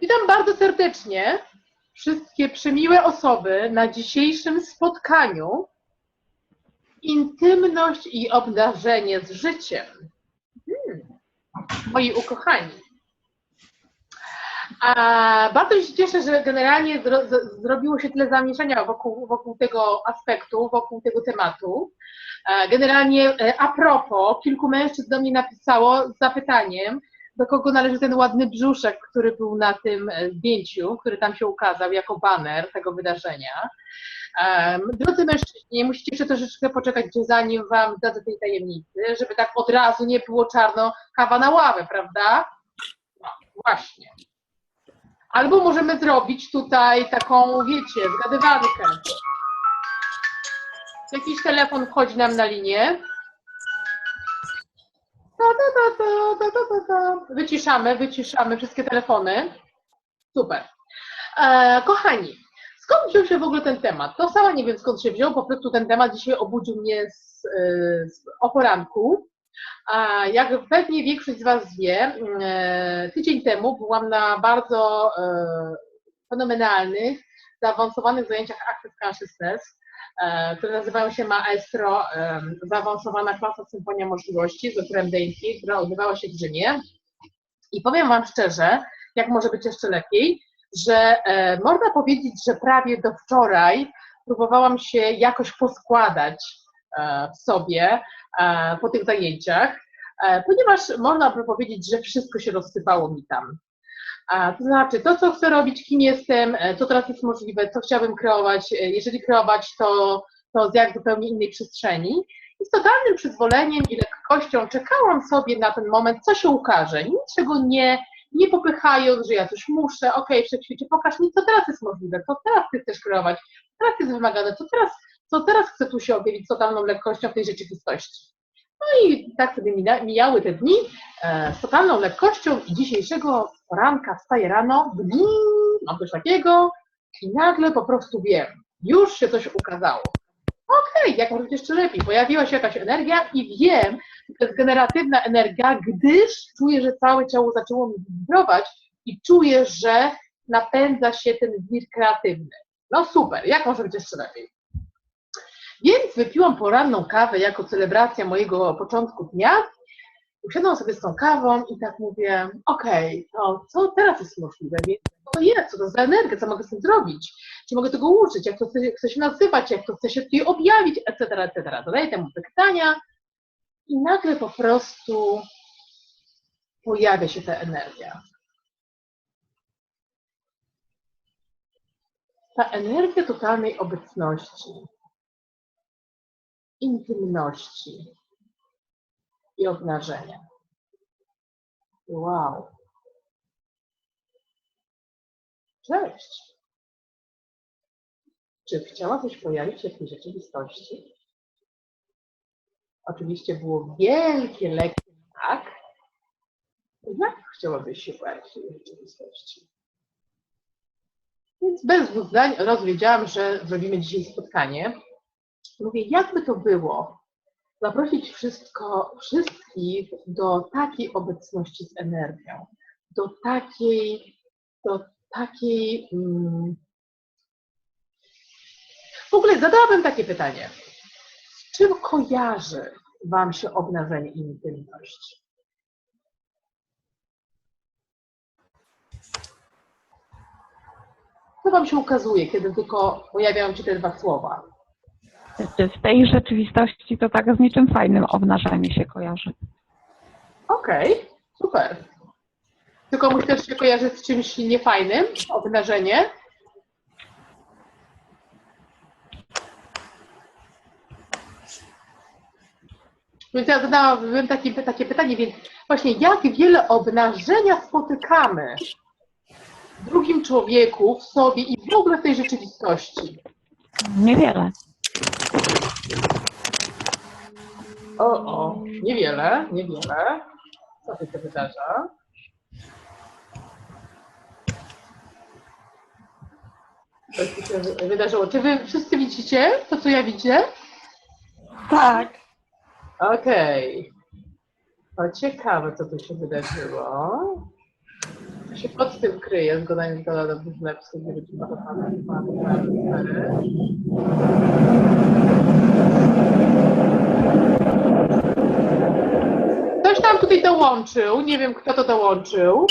Witam bardzo serdecznie wszystkie przemiłe osoby na dzisiejszym spotkaniu Intymność i obdarzenie z życiem. Hmm. Moi ukochani. A bardzo się cieszę, że generalnie zro, z, zrobiło się tyle zamieszania wokół, wokół tego aspektu, wokół tego tematu. Generalnie e, a propos, kilku mężczyzn do mnie napisało z zapytaniem, do kogo należy ten ładny brzuszek, który był na tym e, zdjęciu, który tam się ukazał jako baner tego wydarzenia. Drodzy mężczyźni, musicie jeszcze troszeczkę poczekać, zanim wam zdradzę tej tajemnicy, żeby tak od razu nie było czarno kawa na ławę, prawda? No, właśnie. Albo możemy zrobić tutaj taką, wiecie, zgadywankę. Jakiś telefon wchodzi nam na linię. Wyciszamy, wyciszamy wszystkie telefony. Super. E, kochani, skąd wziął się w ogóle ten temat? To sama nie wiem skąd się wziął, po prostu ten temat dzisiaj obudził mnie z, e, z, o poranku. A jak pewnie większość z Was wie, e, tydzień temu byłam na bardzo e, fenomenalnych, zaawansowanych zajęciach Access Consciousness, które nazywają się Maestro, e, zaawansowana klasa Symfonia Możliwości z doktorem Dainty, która odbywała się w Rzymie. I powiem Wam szczerze, jak może być jeszcze lepiej, że e, można powiedzieć, że prawie do wczoraj próbowałam się jakoś poskładać e, w sobie e, po tych zajęciach, e, ponieważ można by powiedzieć, że wszystko się rozsypało mi tam. To znaczy, to co chcę robić, kim jestem, e, co teraz jest możliwe, co chciałabym kreować, e, jeżeli kreować, to, to z jak zupełnie innej przestrzeni. I z totalnym przyzwoleniem i lekkością czekałam sobie na ten moment, co się ukaże, niczego nie, nie popychając, że ja coś muszę, okej, wszechświecie, pokaż mi, co teraz jest możliwe, co teraz ty chcesz kreować, co teraz jest wymagane, co teraz, co teraz chce tu się objawić z totalną lekkością w tej rzeczywistości. No i tak mija- mijały te dni e, z totalną lekkością i dzisiejszego poranka wstaję rano, blim, mam coś takiego i nagle po prostu wiem, już się coś ukazało. Okej, jak może być jeszcze lepiej, pojawiła się jakaś energia i wiem, że to jest generatywna energia, gdyż czuję, że całe ciało zaczęło mi wibrować i czuję, że napędza się ten wir kreatywny. No super, jak może być jeszcze lepiej? Więc wypiłam poranną kawę jako celebracja mojego początku dnia. Usiadłam sobie z tą kawą i tak mówię, okej, to co teraz jest możliwe? Więc co to jest? Co to za energia? Co mogę z tym zrobić? Czy mogę tego użyć? Jak to chce, chce się nazywać? Jak to chce się tutaj objawić? Etc., etc. Zadaję temu pytania i nagle po prostu pojawia się ta energia. Ta energia totalnej obecności intymności i obnażenia. Wow. Cześć. Czy chciałabyś pojawić się w tej rzeczywistości? Oczywiście było wielkie, lekkie tak. Jak chciałabyś się pojawić w tej rzeczywistości? Więc bez dwóch zdań rozwiedziałam, że zrobimy dzisiaj spotkanie. Mówię, jakby to było zaprosić wszystko, wszystkich do takiej obecności z energią, do takiej, do takiej. Mm... W ogóle zadałabym takie pytanie. Z czym kojarzy Wam się obnażenie i intymność? Co Wam się ukazuje, kiedy tylko pojawiają się te dwa słowa? W tej rzeczywistości to tak z niczym fajnym obnażanie się kojarzy. Okej, super. Tylko musi też się kojarzyć z czymś niefajnym, obnażenie. Więc ja zadałabym takie, takie pytanie, więc właśnie jak wiele obnażenia spotykamy w drugim człowieku, w sobie i w ogóle w tej rzeczywistości? Niewiele. O, o, niewiele, niewiele. Co się wydarza? Co tu się wy- wydarzyło? Czy wy wszyscy widzicie to, co ja widzę? Tak. Okej. O, ciekawe, co tu się wydarzyło. się pod tym kryje, zgodnie zgoda do wlepsy, gdzie być przygotowane. Dwa, dwa, cztery. Ktoś tam tutaj dołączył, nie wiem kto to dołączył.